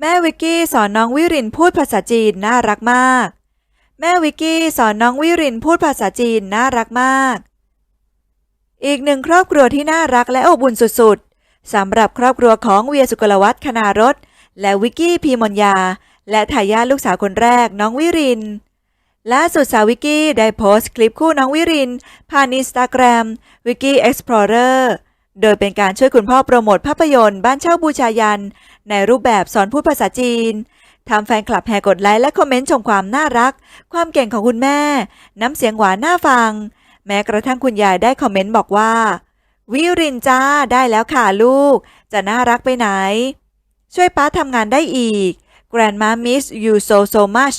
แม่วิกกี้สอนน้องวิรินพูดภาษาจีนน่ารักมาก แม่วิกกี้สอนน้องวิรินพูดภาษาจีนน่ารักมาก อีกหนึ่งครอบครัวที่น่ารักและอบอุ่นสุดๆสำหรับครอบครัวของเวียสุกลวัฒน์คณารถและวิกกี้พีมนยา และทายาทลูกสาวคนแรกน้องวิรินล่าสุดสาววิกกี้ได้โพสต์คลิปคู่น้องวิริน ผ่านอินสตาแกรมวิกกี้เอ็กซ์พลอเรอร์โดยเป็นการช่วยคุณพ่อโปรโมทภาพยนตร์บ้านเช่าบูชายัน ในรูปแบบสอนพูดภาษาจีนทำแฟนคลับแห่กดไลค์และคอมเมนต์ชมความน่ารัก ความเก่งของคุณแม่ น้ำเสียงหวานน่าฟัง แม้กระทั่งคุณยายได้คอมเมนต์บอกว่า วิรินจ้าได้แล้วค่ะลูก จะน่ารักไปไหน ช่วยป้าทำงานได้อีก Grandma miss you so so much